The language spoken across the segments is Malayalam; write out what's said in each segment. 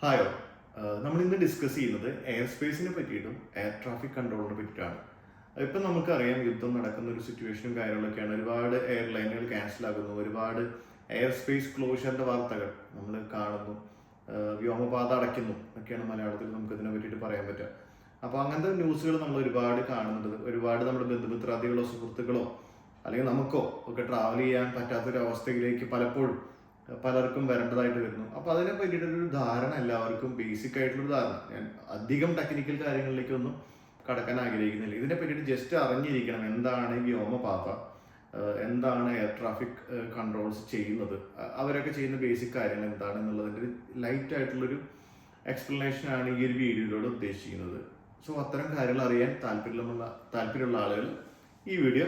ഹായോ നമ്മൾ ഇന്ന് ഡിസ്കസ് ചെയ്യുന്നത് എയർ സ്പേസിനെ പറ്റിയിട്ടും എയർ ട്രാഫിക് കൺട്രോളിനെ പറ്റിയിട്ടാണ്. ഇപ്പം നമുക്കറിയാം യുദ്ധം നടക്കുന്ന ഒരു സിറ്റുവേഷനും കാര്യങ്ങളൊക്കെയാണ്. ഒരുപാട് എയർലൈനുകൾ ക്യാൻസൽ ആകുന്നു. ഒരുപാട് എയർ സ്പേസ് ക്ലോഷറിന്റെ വാർത്തകൾ നമ്മൾ കാണുന്നു. ആഹ് വ്യോമപാത അടയ്ക്കുന്നു ഒക്കെയാണ് മലയാളത്തിൽ നമുക്ക് ഇതിനെ പറ്റിയിട്ട് പറയാൻ പറ്റുക. അപ്പോൾ അങ്ങനത്തെ ന്യൂസുകൾ നമ്മൾ ഒരുപാട് കാണുന്നുണ്ട്. ഒരുപാട് നമ്മുടെ ബന്ധുമിത്രാദികളോ സുഹൃത്തുക്കളോ അല്ലെങ്കിൽ നമുക്കോ ഒക്കെ ട്രാവൽ ചെയ്യാൻ പറ്റാത്തൊരു അവസ്ഥയിലേക്ക് പലപ്പോഴും പലർക്കും വരേണ്ടതായിട്ട് വരുന്നു. അപ്പോൾ അതിനെ പറ്റിയിട്ടൊരു ധാരണ എല്ലാവർക്കും ബേസിക് ആയിട്ടുള്ളൊരു ധാരണ. ഞാൻ അധികം ടെക്നിക്കൽ കാര്യങ്ങളിലേക്കൊന്നും കടക്കാൻ ആഗ്രഹിക്കുന്നില്ല. ഇതിനെ പറ്റിയിട്ട് ജസ്റ്റ് അറിഞ്ഞിരിക്കണം എന്താണ് വ്യോമപാത എന്താണ് എയർ ട്രാഫിക് കൺട്രോൾസ് ചെയ്യുന്നത്. അവരൊക്കെ ചെയ്യുന്ന ബേസിക് കാര്യങ്ങൾ എന്താണ് എന്നുള്ളതിന്റെ ഒരു ലൈറ്റ് ആയിട്ടുള്ളൊരു എക്സ്പ്ലനേഷൻ ആണ് ഈ ഒരു വീഡിയോയിലൂടെ ഉദ്ദേശിക്കുന്നത്. സോ അത്തരം കാര്യങ്ങൾ അറിയാൻ താല്പര്യമുള്ള താല്പര്യമുള്ള ആളുകൾ ഈ വീഡിയോ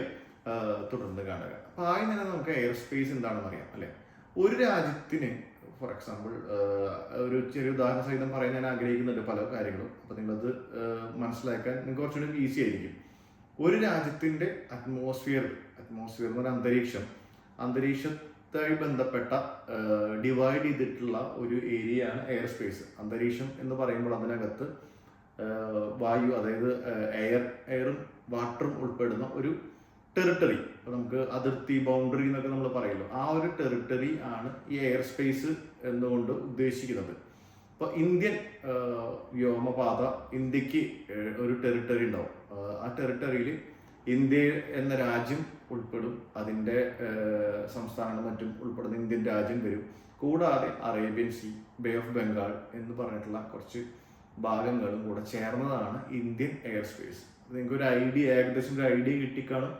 തുടർന്ന് കാണുക. അപ്പോൾ ആദ്യം തന്നെ നമുക്ക് എയർ സ്പേസ് എന്താണെന്ന് അറിയാം അല്ലേ? ഒരു രാജ്യത്തിന് ഫോർ എക്സാമ്പിൾ ഒരു ചെറിയ ഉദാഹരണ സഹിതം പറയാൻ ഞാൻ ആഗ്രഹിക്കുന്നുണ്ട് പല കാര്യങ്ങളും. അപ്പോൾ നിങ്ങളത് മനസ്സിലാക്കാൻ നിങ്ങൾക്ക് കുറച്ചുകൂടി ഈസി ആയിരിക്കും. ഒരു രാജ്യത്തിന്റെ അറ്റ്മോസ്ഫിയർ അറ്റ്മോസ്ഫിയർ എന്ന് പറഞ്ഞ അന്തരീക്ഷം. അന്തരീക്ഷത്തായി ബന്ധപ്പെട്ട ഡിവൈഡ് ചെയ്തിട്ടുള്ള ഒരു ഏരിയ ആണ് എയർ സ്പേസ് അന്തരീക്ഷം എന്ന് പറയുമ്പോൾ അതിനകത്ത് വായു അതായത് എയർ എയറും വാട്ടറും ഉൾപ്പെടുന്ന ഒരു ടെറിട്ടറി ഇപ്പൊ നമുക്ക് അതിർത്തി ബൗണ്ടറി എന്നൊക്കെ നമ്മൾ പറയുമല്ലോ. ആ ഒരു ടെറിട്ടറി ആണ് ഈ എയർ സ്പേസ് എന്നുകൊണ്ട് ഉദ്ദേശിക്കുന്നത്. ഇപ്പൊ ഇന്ത്യൻ വ്യോമപാത ഇന്ത്യയ്ക്ക് ഒരു ടെറിട്ടറി ഉണ്ടാവും. ആ ടെറിട്ടറിയിൽ ഇന്ത്യ എന്ന രാജ്യം ഉൾപ്പെടും. അതിന്റെ സംസ്ഥാനങ്ങളും മറ്റും ഉൾപ്പെടുന്ന ഇന്ത്യൻ രാജ്യം വരും. കൂടാതെ Arabian sea bay of Bengal എന്ന് പറഞ്ഞിട്ടുള്ള കുറച്ച് ഭാഗങ്ങളും കൂടെ ചേർന്നതാണ് ഇന്ത്യൻ എയർ സ്പേസ് നിങ്ങൾക്ക് ഒരു ഐഡിയ ഏകദേശം ഒരു ഐഡിയ കിട്ടിക്കാണും.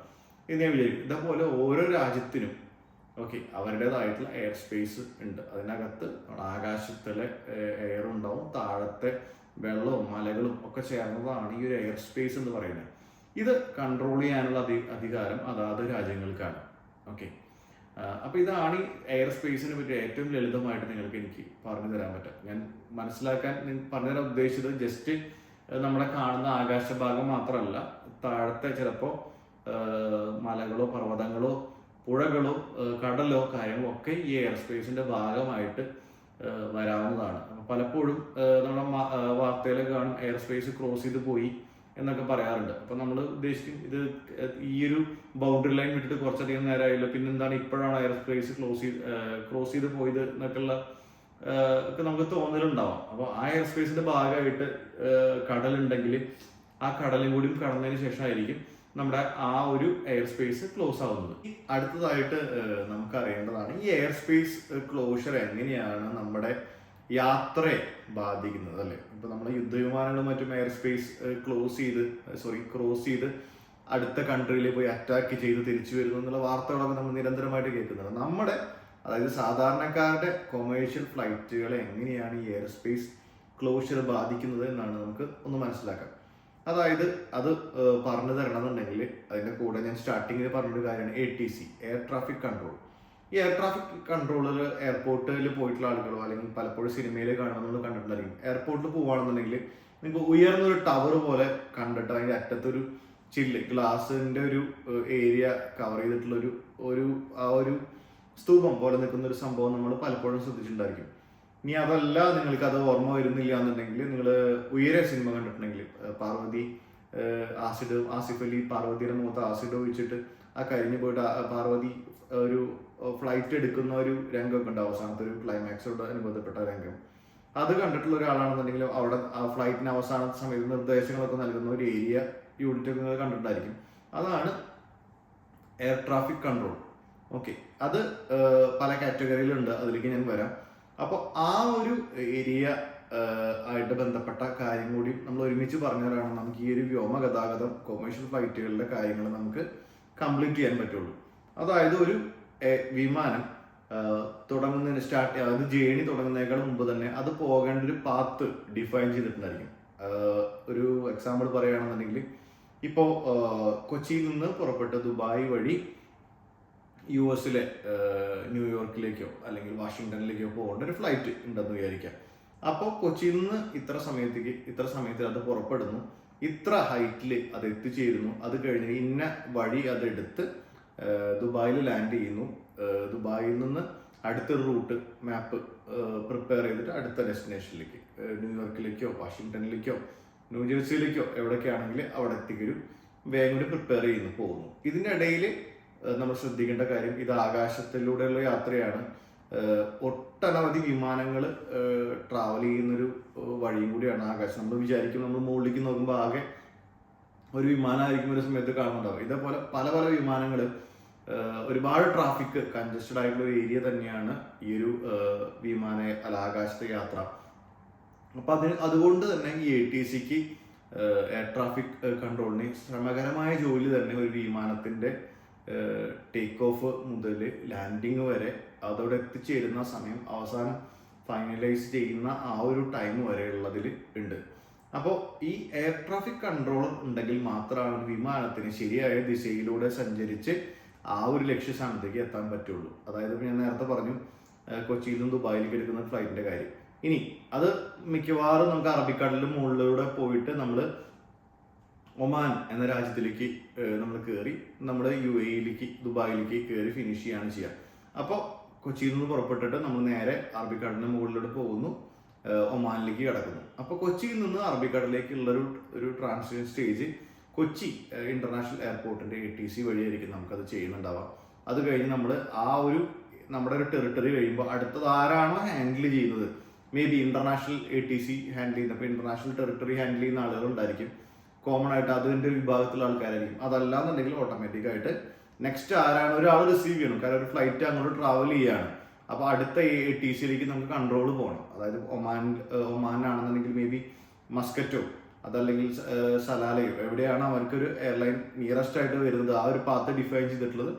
എന്ന് ഞാൻ വിചാരിക്കും. ഇതേപോലെ ഓരോ രാജ്യത്തിനും ഓക്കെ അവരുടേതായിട്ടുള്ള എയർ സ്പേസ് ഉണ്ട്. അതിനകത്ത് ആകാശത്തിലെ എയർ ഉണ്ടാവും. താഴത്തെ വെള്ളവും മലകളും ഒക്കെ ചേർന്നതാണ് ഈ ഒരു എയർ സ്പേസ് എന്ന് പറയുന്നത്. ഇത് കൺട്രോൾ ചെയ്യാനുള്ള അധി അധികാരം അതാത് രാജ്യങ്ങൾക്കാണ്. ഓക്കെ. അപ്പോൾ ഇതാണ് ഈ എയർ സ്പേസിനെ പറ്റി ഏറ്റവും ലളിതമായിട്ട് നിങ്ങൾക്ക് എനിക്ക് പറഞ്ഞു തരാൻ പറ്റും ഞാൻ മനസ്സിലാക്കാൻ പറഞ്ഞു തരാൻ ഉദ്ദേശിച്ചത് ജസ്റ്റ് നമ്മളെ കാണുന്ന ആകാശഭാഗം മാത്രമല്ല താഴത്തെ ചിലപ്പോൾ മലകളോ പർവതങ്ങളോ പുഴകളോ കടലോ കാര്യങ്ങളോ ഒക്കെ ഈ എയർ സ്പേസിന്റെ ഭാഗമായിട്ട് വരാവുന്നതാണ്. പലപ്പോഴും നമ്മുടെ വാർത്തയിലെ കാണും എയർ സ്പേസ് ക്രോസ് ചെയ്ത് പോയി എന്നൊക്കെ പറയാറുണ്ട്. അപ്പൊ നമ്മൾ ഉദ്ദേശിക്കും ഇത് ഈ ഒരു ബൗണ്ടറി ലൈൻ വിട്ടിട്ട് കുറച്ചധികം നേരമായില്ല പിന്നെന്താണ് ഇപ്പോഴാണ് എയർ സ്പേസ് ക്ലോസ് ചെയ്ത് ക്രോസ് ചെയ്ത് പോയത് എന്നൊക്കെയുള്ള ഒക്കെ നമുക്ക് തോന്നലുണ്ടാവാം. അപ്പോൾ ആ എയർ സ്പേസിന്റെ ഭാഗമായിട്ട് കടലുണ്ടെങ്കിൽ ആ കടലും കൂടിയും കടന്നതിന് ശേഷമായിരിക്കും നമ്മുടെ ആ ഒരു എയർ സ്പേസ് ക്ലോസ് ആവുന്നത് അടുത്തതായിട്ട് നമുക്ക് അറിയേണ്ടതാണ് ഈ എയർ സ്പേസ് ക്ലോഷർ എങ്ങനെയാണ് നമ്മുടെ യാത്രയെ ബാധിക്കുന്നത് അല്ലേ? ഇപ്പൊ നമ്മൾ യുദ്ധവിമാനങ്ങളും മറ്റും എയർ സ്പേസ് ക്ലോസ് ചെയ്ത് സോറി ക്രോസ് ചെയ്ത് അടുത്ത കൺട്രിയിൽ പോയി അറ്റാക്ക് ചെയ്ത് തിരിച്ചു വരുന്നു എന്നുള്ള വാർത്തകളൊക്കെ നമ്മൾ നിരന്തരമായിട്ട് കേൾക്കുന്നത്. നമ്മുടെ അതായത് സാധാരണക്കാരുടെ കൊമേഴ്ഷ്യൽ ഫ്ലൈറ്റുകളെ എങ്ങനെയാണ് ഈ എയർ സ്പേസ് ക്ലോഷർ ബാധിക്കുന്നത് എന്നാണ് നമുക്ക് ഒന്ന് മനസ്സിലാക്കാം. അതായത് അത് പറഞ്ഞു പറഞ്ഞു തരണമെന്നുണ്ടെങ്കിൽ അതിന്റെ കൂടെ ഞാൻ സ്റ്റാർട്ടിങ്ങിൽ പറഞ്ഞൊരു കാര്യമാണ് A T C air traffic control ഈ എയർ ട്രാഫിക് കൺട്രോളർ എയർപോർട്ടിൽ പോയിട്ടുള്ള ആളുകളോ അല്ലെങ്കിൽ പലപ്പോഴും സിനിമയിൽ നമ്മൾ കണ്ടിട്ടുണ്ടായിരിക്കും. എയർപോർട്ടിൽ പോവുകയാണെന്നുണ്ടെങ്കിൽ നിങ്ങൾക്ക് ഉയർന്നൊരു ടവർ പോലെ കണ്ടിട്ട് അതിന്റെ അറ്റത്തൊരു ചില്ല് ഗ്ലാസിന്റെ ഒരു ഏരിയ കവർ ചെയ്തിട്ടുള്ള ഒരു ഒരു ആ ഒരു സ്തൂപം പോലെ നിൽക്കുന്ന ഒരു സംഭവം നമ്മൾ പലപ്പോഴും ശ്രദ്ധിച്ചിട്ടുണ്ടായിരിക്കും. ഇനി അതല്ല നിങ്ങൾക്ക് അത് ഓർമ്മ വരുന്നില്ല എന്നുണ്ടെങ്കിൽ നിങ്ങൾ ഉയരെ സിനിമ കണ്ടിട്ടുണ്ടെങ്കിൽ പാർവതി ആസിഡ് ആസിഫ് അലി പാർവതിയുടെ മുഖത്ത് ആസിഡ് ഒഴിച്ചിട്ട് ആ കഴിഞ്ഞു പോയിട്ട് പാർവതി ഒരു ഫ്ലൈറ്റ് എടുക്കുന്ന ഒരു രംഗമൊക്കെ ഉണ്ട്. അവസാനത്തെ ഒരു ക്ലൈമാക്സോട് അനുബന്ധപ്പെട്ട രംഗം. അത് കണ്ടിട്ടുള്ള ഒരാളാണെന്നുണ്ടെങ്കിൽ അവിടെ ആ ഫ്ലൈറ്റിന് അവസാന സമയത്ത് നിർദ്ദേശങ്ങളൊക്കെ നൽകുന്ന ഒരു ഏരിയ യൂണിറ്റ് നിങ്ങൾ കണ്ടിട്ടുണ്ടായിരിക്കും. അതാണ് എയർ ട്രാഫിക് കൺട്രോൾ ഓക്കെ അത് പല കാറ്റഗറിയിലുണ്ട് അതിലേക്ക് ഞാൻ വരാം. അപ്പോൾ ആ ഒരു ഏരിയ ആയിട്ട് ബന്ധപ്പെട്ട കാര്യം കൂടി നമ്മൾ ഒരുമിച്ച് പറഞ്ഞാലാണ് നമുക്ക് ഈ ഒരു വ്യോമ ഗതാഗതം കൊമേഴ്ഷ്യൽ ഫ്ലൈറ്റുകളുടെ കാര്യങ്ങൾ നമുക്ക് കംപ്ലീറ്റ് ചെയ്യാൻ പറ്റുള്ളൂ. അതായത് ഒരു വിമാനം തുടങ്ങുന്നതിന് സ്റ്റാർട്ട് അതായത് ജേണി തുടങ്ങുന്നതിനേക്കാൾ മുമ്പ് തന്നെ അത് പോകേണ്ട ഒരു പാത്ത് ഡിഫൈൻ ചെയ്തിട്ടുണ്ടായിരിക്കും. ഒരു എക്സാമ്പിൾ പറയുകയാണെന്നുണ്ടെങ്കിൽ ഇപ്പോൾ കൊച്ചിയിൽ നിന്ന് പുറപ്പെട്ട് ദുബായ് വഴി യു എസിലെ ന്യൂയോർക്കിലേക്കോ അല്ലെങ്കിൽ വാഷിങ്ടണിലേക്കോ പോകേണ്ട ഒരു ഫ്ലൈറ്റ് ഉണ്ടെന്ന് വിചാരിക്കാം. അപ്പോൾ കൊച്ചിയിൽ നിന്ന് ഇത്ര സമയത്തേക്ക് ഇത്ര സമയത്തിൽ അത് പുറപ്പെടുന്നു. ഇത്ര ഹൈറ്റിൽ അത് എത്തിച്ചേരുന്നു. അത് കഴിഞ്ഞ് ഇന്ന വഴി അതെടുത്ത് ദുബായിൽ ലാൻഡ് ചെയ്യുന്നു. ദുബായിൽ നിന്ന് അടുത്തൊരു റൂട്ട് മാപ്പ് പ്രിപ്പയർ ചെയ്തിട്ട് അടുത്ത ഡെസ്റ്റിനേഷനിലേക്ക് ന്യൂയോർക്കിലേക്കോ വാഷിങ്ടണിലേക്കോ ന്യൂജേഴ്സിയിലേക്കോ എവിടേക്കാണെങ്കിൽ അവിടെ എത്തിക്കരും വേഗം കൂടി പ്രിപ്പയർ ചെയ്യുന്നു പോകുന്നു. ഇതിന്റെ ഇടയിൽ നമ്മൾ ശ്രദ്ധിക്കേണ്ട കാര്യം ഇത് ആകാശത്തിലൂടെയുള്ള യാത്രയാണ്. ഒട്ടനവധി വിമാനങ്ങൾ ട്രാവൽ ചെയ്യുന്നൊരു വഴിയും കൂടിയാണ് ആകാശം. നമ്മൾ വിചാരിക്കും നമ്മൾ മുകളിലേക്ക് നോക്കുമ്പോൾ ആകെ ഒരു വിമാനമായിരിക്കും ഒരു സമയത്ത് കാണുന്നുണ്ടാവും ഇതേപോലെ പല പല വിമാനങ്ങൾ ഒരുപാട് ട്രാഫിക് കൺജസ്റ്റഡ് ആയിട്ടുള്ള ഒരു ഏരിയ തന്നെയാണ് ഈ ഒരു വിമാന അല്ല ആകാശത്തെ യാത്ര. അപ്പൊ അതിന് അതുകൊണ്ട് തന്നെ ഈ എ ടി സിക്ക് എയർ ട്രാഫിക് കൺട്രോളിന് ശ്രമകരമായ ജോലി തന്നെ ഒരു വിമാനത്തിന്റെ ടേക്ക് ഓഫ് മുതൽ ലാൻഡിങ് വരെ അതോടെ എത്തിച്ചേരുന്ന സമയം അവസാനം ഫൈനലൈസ് ചെയ്യുന്ന ആ ഒരു ടൈം വരെ ഉള്ളതിൽ ഉണ്ട്. അപ്പോൾ ഈ എയർ ട്രാഫിക് കൺട്രോൾ ഉണ്ടെങ്കിൽ മാത്രമാണ് വിമാനത്തിന് ശരിയായ ദിശയിലൂടെ സഞ്ചരിച്ച് ആ ഒരു ലക്ഷ്യസ്ഥാനത്തേക്ക് എത്താൻ പറ്റുള്ളൂ. അതായത് ഞാൻ നേരത്തെ പറഞ്ഞു കൊച്ചിയിൽ നിന്ന് ദുബായിലേക്ക് എടുക്കുന്ന ഫ്ലൈറ്റിന്റെ കാര്യം. ഇനി അത് മിക്കവാറും നമുക്ക് അറബിക്കടലിന്റെ മുകളിലൂടെ പോയിട്ട് നമ്മൾ ഒമാൻ എന്ന രാജ്യത്തിലേക്ക് നമ്മൾ കയറി നമ്മുടെ യു എയിലേക്ക് ദുബായിലേക്ക് കയറി ഫിനിഷ് ചെയ്യാണ് ചെയ്യുക അപ്പോൾ കൊച്ചിയിൽ നിന്ന് പുറപ്പെട്ടിട്ട് നമ്മൾ നേരെ അറബിക്കടലിന് മുകളിലോട്ട് പോകുന്നു ഒമാനിലേക്ക് കിടക്കുന്നു. അപ്പോൾ കൊച്ചിയിൽ നിന്ന് അറബിക്കടലിലേക്കുള്ള ഒരു ഒരു ട്രാൻസിഷൻ സ്റ്റേജ് കൊച്ചി ഇന്റർനാഷണൽ എയർപോർട്ടിന്റെ എ ടി സി വഴിയായിരിക്കും നമുക്കത് ചെയ്യുന്നുണ്ടാവാം. അത് കഴിഞ്ഞ് നമ്മൾ ആ ഒരു നമ്മുടെ ഒരു ടെറിട്ടറി കഴിയുമ്പോൾ അടുത്തത് ആരാണോ ഹാൻഡിൽ ചെയ്യുന്നത്? Maybe international A T C handle ചെയ്യുന്ന അപ്പോൾ ഇന്റർനാഷണൽ ടെറിട്ടറി ഹാൻഡിൽ ചെയ്യുന്ന ആളുകൾ ഉണ്ടായിരിക്കും കോമൺ ആയിട്ട് അതിന്റെ ഒരു വിഭാഗത്തിലുള്ള ആൾക്കാരായിരിക്കും. അതല്ലാന്നുണ്ടെങ്കിൽ ഓട്ടോമാറ്റിക് ആയിട്ട് നെക്സ്റ്റ് ആരാണ്? ഒരാൾ റിസീവ് ചെയ്യണം. കാരണം ഒരു ഫ്ലൈറ്റ് അങ്ങോട്ട് ട്രാവൽ ചെയ്യാണ്. അപ്പോൾ അടുത്ത ടി സിയിലേക്ക് നമുക്ക് കൺട്രോൾ പോകണം. അതായത് ഒമാൻ ഒമാനാണെന്നുണ്ടെങ്കിൽ മേ ബി മസ്കറ്റോ അതല്ലെങ്കിൽ സലാലയോ. എവിടെയാണ് അവർക്കൊരു എയർലൈൻ നിയറസ്റ്റ് ആയിട്ട് വരുന്നത്? ആ ഒരു പാത്ത് ഡിഫൈൻ ചെയ്തിട്ടുള്ളത്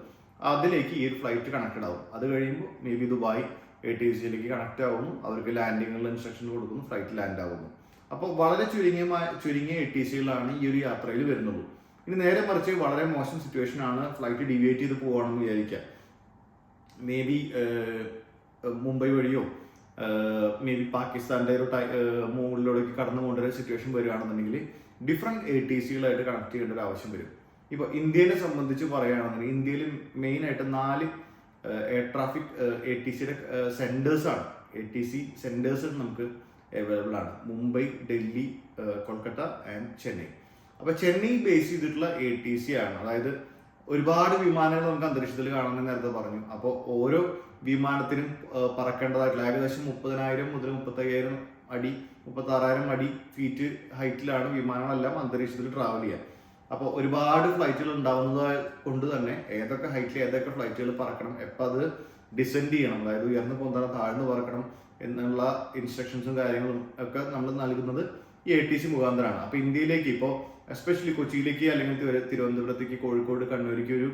അതിലേക്ക് ഈ ഒരു ഫ്ലൈറ്റ് കണക്റ്റഡ് ആവും. അത് കഴിയുമ്പോൾ maybe Dubai A T സിയിലേക്ക് കണക്ട് ആവുന്നു. അവർക്ക് ലാൻഡിങ്ങിനുള്ള ഇൻസ്ട്രക്ഷൻ കൊടുക്കുന്നു. ഫ്ലൈറ്റ് ലാൻഡ് ആവുന്നു. അപ്പോൾ വളരെ ചുരുങ്ങിയ ചുരുങ്ങിയ എ ടി സികളാണ് ഈ ഒരു യാത്രയിൽ വരുന്നുള്ളൂ. ഇനി നേരെ മറിച്ച് വളരെ മോശം സിറ്റുവേഷൻ ആണ് ഫ്ലൈറ്റ് ഡിവിയേറ്റ് ചെയ്ത് പോവാണെന്ന് വിചാരിക്കുക മേ ബി മുംബൈ വഴിയോ മേ ബി പാകിസ്ഥാന്റെ ഒരു മുകളിലൂടെയൊക്കെ കടന്നു പോകേണ്ട ഒരു സിറ്റുവേഷൻ വരികയാണെന്നുണ്ടെങ്കിൽ ഡിഫറെന്റ് എ ടി സികളായിട്ട് കണക്ട് ചെയ്യേണ്ട ഒരു ആവശ്യം വരും. ഇപ്പോൾ ഇന്ത്യനെ സംബന്ധിച്ച് പറയുകയാണെന്നുണ്ടെങ്കിൽ ഇന്ത്യയിൽ മെയിൻ ആയിട്ട് നാല് എയർ ട്രാഫിക് എ ടി സിയുടെ സെന്റേഴ്സ് ആണ്. എ ടി സി സെന്റേഴ്സ് നമുക്ക് അവൈലബിൾ ആണ്. മുംബൈ ഡൽഹി കൊൽക്കത്ത ആൻഡ് ചെന്നൈ. അപ്പോൾ ചെന്നൈ ബേസ് ചെയ്തിട്ടുള്ള എ ടി സി ആണ്. അതായത് ഒരുപാട് വിമാനങ്ങൾ നമുക്ക് അന്തരീക്ഷത്തിൽ കാണണമെന്ന് നേരത്തെ പറഞ്ഞു. അപ്പോൾ ഓരോ വിമാനത്തിനും പറക്കേണ്ടതായിട്ടുള്ള ഏകദേശം മുപ്പതിനായിരം മുതൽ മുപ്പത്തയ്യായിരം അടി മുപ്പത്താറായിരം അടി ഫീറ്റ് ഹൈറ്റിലാണ് വിമാനങ്ങളെല്ലാം അന്തരീക്ഷത്തിൽ ട്രാവൽ ചെയ്യുക അപ്പോൾ ഒരുപാട് ഫ്ലൈറ്റുകൾ ഉണ്ടാവുന്നത് കൊണ്ട് തന്നെ ഏതൊക്കെ ഹൈറ്റിൽ ഏതൊക്കെ ഫ്ലൈറ്റുകൾ പറക്കണം എപ്പോൾ അത് ഡിസെൻഡ് ചെയ്യണം. അതായത് ഉയർന്നു പോകുന്ന താഴ്ന്നു പറക്കണം എന്നുള്ള ഇൻസ്ട്രക്ഷൻസും കാര്യങ്ങളും ഒക്കെ നമ്മൾ നൽകുന്നത് ഈ എ ടി സി മുഖാന്തരമാണ് അപ്പോൾ ഇന്ത്യയിലേക്ക് ഇപ്പോൾ എസ്പെഷ്യലി കൊച്ചിയിലേക്ക് അല്ലെങ്കിൽ തിരു- തിരുവനന്തപുരത്തേക്ക് കോഴിക്കോട് കണ്ണൂരിക്ക് ഒരു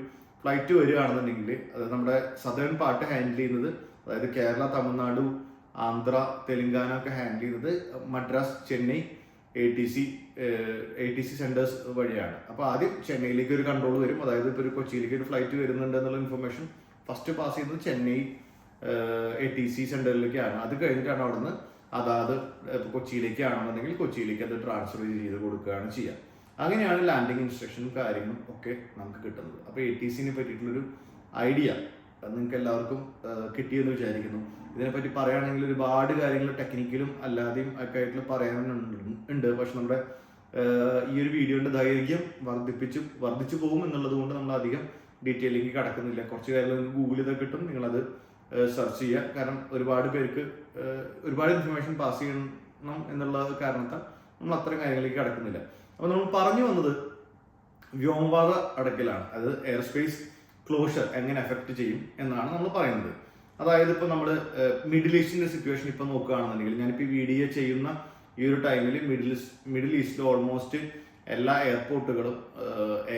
ഫ്ലൈറ്റ് വരികയാണെന്നുണ്ടെങ്കിൽ അത് നമ്മുടെ സദേൺ പാർട്ട് ഹാൻഡിൽ ചെയ്യുന്നത് അതായത് കേരള തമിഴ്നാട് ആന്ധ്ര തെലങ്കാന ഒക്കെ ഹാൻഡിൽ ചെയ്യുന്നത് Madras Chennai A T C A T C centres വഴിയാണ്. അപ്പോൾ ആദ്യം ചെന്നൈയിലേക്ക് ഒരു കൺട്രോൾ വരും. അതായത് ഇപ്പോൾ ഒരു കൊച്ചിയിലേക്ക് ഒരു ഫ്ലൈറ്റ് വരുന്നുണ്ട് എന്നുള്ള ഇൻഫർമേഷൻ ഫസ്റ്റ് പാസ് ചെയ്യുന്നത് ചെന്നൈ എ ടി സി സെന്ററിലേക്കാണ്. അത് കഴിഞ്ഞിട്ടാണ് അവിടുന്ന് അതാത് കൊച്ചിയിലേക്കാണെന്നുണ്ടെങ്കിൽ കൊച്ചിയിലേക്ക് അത് ട്രാൻസ്ഫർ ചെയ്ത് കൊടുക്കുകയാണ് ചെയ്യുക അങ്ങനെയാണ് ലാൻഡിങ് ഇൻസ്ട്രക്ഷനും കാര്യങ്ങളും ഒക്കെ നമുക്ക് കിട്ടുന്നത്. അപ്പോൾ എ ടി സിനെ പറ്റിയിട്ടുള്ളൊരു ഐഡിയ നിങ്ങൾക്ക് എല്ലാവർക്കും കിട്ടിയെന്ന് വിചാരിക്കുന്നു. ഇതിനെപ്പറ്റി പറയുകയാണെങ്കിൽ ഒരുപാട് കാര്യങ്ങൾ ടെക്നിക്കലും അല്ലാതെയും ഒക്കെ ആയിട്ട് പറയാനുണ്ട് പക്ഷെ നമ്മുടെ ഈ ഒരു വീഡിയോന്റെ ദൈർഘ്യം വർദ്ധിപ്പിച്ചു വർദ്ധിച്ചു പോകും എന്നുള്ളത് കൊണ്ട് നമ്മൾ അധികം ഡീറ്റെയിലേക്ക് കടക്കുന്നില്ല. കുറച്ച് കാര്യങ്ങൾ ഗൂഗിൾ ചെയ്താൽ കിട്ടും. നിങ്ങളത് സെർച്ച് ചെയ്യുക കാരണം ഒരുപാട് പേർക്ക് ഒരുപാട് ഇൻഫർമേഷൻ പാസ് ചെയ്യണം എന്നുള്ള കാരണത്താൽ നമ്മൾ അത്തരം കാര്യങ്ങളിലേക്ക് കടക്കുന്നില്ല. അപ്പോൾ നമ്മൾ പറഞ്ഞു വന്നത് വ്യോമപാത അടക്കലാണ്. അത് എയർ സ്പേസ് ക്ലോഷർ എങ്ങനെ എഫക്ട് ചെയ്യും എന്നാണ് നമ്മൾ പറയുന്നത്. അതായത് ഇപ്പോൾ നമ്മൾ മിഡിൽ ഈസ്റ്റിന്റെ സിറ്റുവേഷൻ ഇപ്പോൾ നോക്കുകയാണെന്നുണ്ടെങ്കിൽ ഞാനിപ്പോൾ ഈ വീഡിയോ ചെയ്യുന്ന ഈ ഒരു ടൈമിൽ മിഡിൽ മിഡിൽ ഈസ്റ്റിൽ ഓൾമോസ്റ്റ് എല്ലാ എയർപോർട്ടുകളും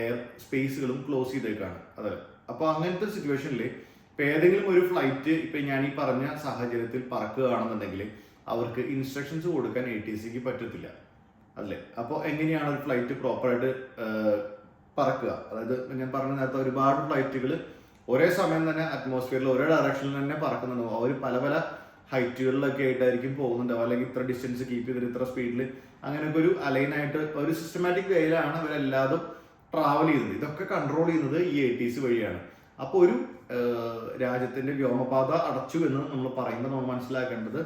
എയർ സ്പേസുകളും ക്ലോസ് ചെയ്തേക്കാണ്. അതെ അപ്പോൾ അങ്ങനത്തെ സിറ്റുവേഷനിൽ ഇപ്പം ഏതെങ്കിലും ഒരു ഫ്ലൈറ്റ് ഇപ്പം ഞാൻ ഈ പറഞ്ഞ സാഹചര്യത്തിൽ പറക്കുകയാണെന്നുണ്ടെങ്കിൽ അവർക്ക് ഇൻസ്ട്രക്ഷൻസ് കൊടുക്കാൻ എ ടി സിക്ക് പറ്റത്തില്ല. അല്ലേ? അപ്പോൾ എങ്ങനെയാണ് ഒരു ഫ്ലൈറ്റ് പ്രോപ്പറായിട്ട് പറക്കുക? അതായത് ഞാൻ പറഞ്ഞ നേരത്തെ ഒരുപാട് ഫ്ലൈറ്റുകൾ ഒരേ സമയം തന്നെ അറ്റ്മോസ്ഫിയറിൽ ഒരേ ഡയറക്ഷനിൽ തന്നെ പറക്കുന്നുണ്ടാവും അവർ പല പല ഹൈറ്റുകളിലൊക്കെ ആയിട്ടായിരിക്കും പോകുന്നുണ്ടാവും അല്ലെങ്കിൽ ഇത്ര ഡിസ്റ്റൻസ് കീപ്പ് ചെയ്തിട്ട് ഇത്ര സ്പീഡിൽ അങ്ങനെയൊക്കെ ഒരു അലൈനായിട്ട് ഒരു സിസ്റ്റമാറ്റിക് വേയിലാണ് അവരെല്ലാതും ട്രാവൽ ചെയ്യുന്നത്. ഇതൊക്കെ കൺട്രോൾ ചെയ്യുന്നത് ഈ എ ടി സി വഴിയാണ്. അപ്പോൾ ഒരു രാജ്യത്തിന്റെ വ്യോമപാത അടച്ചു എന്ന് നമ്മൾ പറയുമ്പോൾ നമ്മൾ മനസ്സിലാക്കേണ്ടത്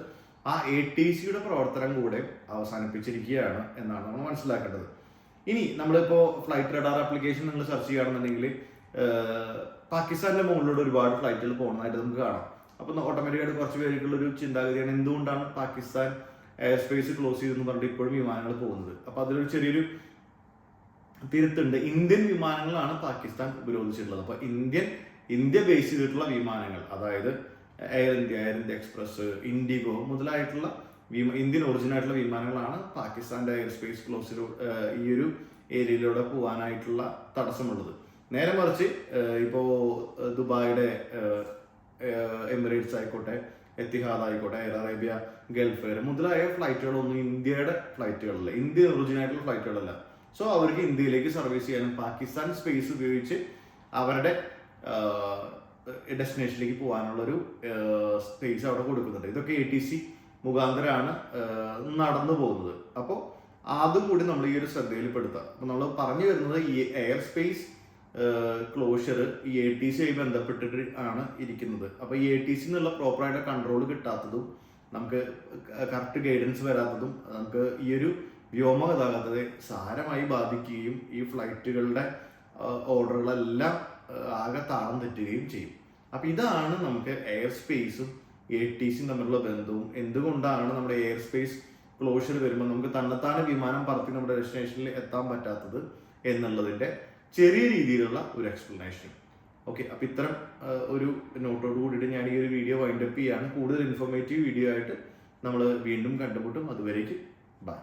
ആ എ ടി സിയുടെ പ്രവർത്തനം കൂടെ അവസാനിപ്പിച്ചിരിക്കുകയാണ് എന്നാണ് നമ്മൾ മനസ്സിലാക്കേണ്ടത്. ഇനി നമ്മളിപ്പോ ഫ്ലൈറ്റ് റഡാർ ആപ്ലിക്കേഷൻ നിങ്ങൾ സെർച്ച് ചെയ്യുകയാണെന്നുണ്ടെങ്കിൽ പാകിസ്ഥാന്റെ മുകളിലൂടെ ഒരുപാട് ഫ്ലൈറ്റുകൾ പോകുന്നതായിട്ട് നമുക്ക് കാണാം. അപ്പം ഓട്ടോമാറ്റിക്കായിട്ട് കുറച്ച് പേർക്കുള്ള ഒരു ചിന്താഗതിയാണ് എന്തുകൊണ്ടാണ് പാകിസ്ഥാൻ എയർ സ്പേസ് ക്ലോസ് ചെയ്തെന്ന് പറഞ്ഞിട്ട് ഇപ്പോഴും വിമാനങ്ങൾ പോകുന്നത്. അപ്പൊ അതിലൊരു ചെറിയൊരു തിരുത്തുണ്ട്. ഇന്ത്യൻ വിമാനങ്ങളാണ് പാകിസ്ഥാൻ ഉപരോധിച്ചിട്ടുള്ളത്. അപ്പോൾ ഇന്ത്യൻ ഇന്ത്യ ബേസ് ചെയ്തിട്ടുള്ള വിമാനങ്ങൾ അതായത് air India air India express IndiGo മുതലായിട്ടുള്ള വിമാ ഇന്ത്യൻ ഒറിജിനൽ ആയിട്ടുള്ള വിമാനങ്ങളാണ് പാകിസ്ഥാന്റെ എയർ സ്പേസ് ക്ലോസിൽ ഈ ഒരു ഏരിയയിലൂടെ പോകാനായിട്ടുള്ള തടസ്സമുള്ളത്. നേരെ മറിച്ച് ഇപ്പോൾ ഏഹ്, എമിറേറ്റ്സ് ആയിക്കോട്ടെ എത്തിഹാദ് ആയിക്കോട്ടെ എയർ അറേബ്യ ഗൾഫ് എയർ മുതലായ ഫ്ലൈറ്റുകളൊന്നും ഇന്ത്യയുടെ ഫ്ലൈറ്റുകളല്ല ഇന്ത്യൻ ഒറിജിനായിട്ടുള്ള ഫ്ലൈറ്റുകളല്ല സോ അവർക്ക് ഇന്ത്യയിലേക്ക് സർവീസ് ചെയ്യാനും പാകിസ്ഥാൻ സ്പേസ് ഉപയോഗിച്ച് അവരുടെ ഡെസ്റ്റിനേഷനിലേക്ക് പോകാനുള്ള ഒരു സ്പേസ് അവിടെ കൊടുക്കുന്നുണ്ട്. ഇതൊക്കെ എ ടി സി മുഖാന്തരമാണ് നടന്നു പോകുന്നത്. അപ്പോൾ അതും കൂടി നമ്മൾ ഈ ഒരു ശ്രദ്ധയിൽപ്പെടുത്താം. അപ്പോൾ നമ്മൾ പറഞ്ഞു വരുന്നത് ഈ എയർ സ്പേസ് ക്ലോഷർ ഈ എ ടി സിയായി ബന്ധപ്പെട്ടിട്ട് ആണ് ഇരിക്കുന്നത്. അപ്പോൾ ഈ എ ടി സി എന്നുള്ള പ്രോപ്പറായിട്ട് കൺട്രോൾ കിട്ടാത്തതും നമുക്ക് കറക്റ്റ് ഗൈഡൻസ് വരാത്തതും നമുക്ക് ഈ ഒരു വ്യോമ ഗതാഗതത്തെ സാരമായി ബാധിക്കുകയും ഈ ഫ്ലൈറ്റുകളുടെ ഓർഡറുകളെല്ലാം ആകെ താളം തെറ്റുകയും ചെയ്യും. അപ്പൊ ഇതാണ് നമുക്ക് എയർ സ്പേസും എ ടി സിയും തമ്മിലുള്ള ബന്ധവും. എന്തുകൊണ്ടാണ് നമ്മുടെ എയർ സ്പേസ് ക്ലോഷർ വരുമ്പോൾ നമുക്ക് തന്നെത്താനെ വിമാനം പറത്തി നമ്മുടെ ഡെസ്റ്റിനേഷനിൽ എത്താൻ പറ്റാത്തത് എന്നുള്ളതിന്റെ ചെറിയ രീതിയിലുള്ള ഒരു എക്സ്പ്ലനേഷൻ ഓക്കെ അപ്പൊ ഇത്തരം ഒരു നോട്ടോട് കൂടിയിട്ട് ഞാൻ ഈ ഒരു വീഡിയോ വൈൻഡപ്പ് ചെയ്യാണ്. കൂടുതൽ ഇൻഫോർമേറ്റീവ് വീഡിയോ ആയിട്ട് നമ്മൾ വീണ്ടും കണ്ടുമുട്ടും. അതുവരേക്ക് ബൈ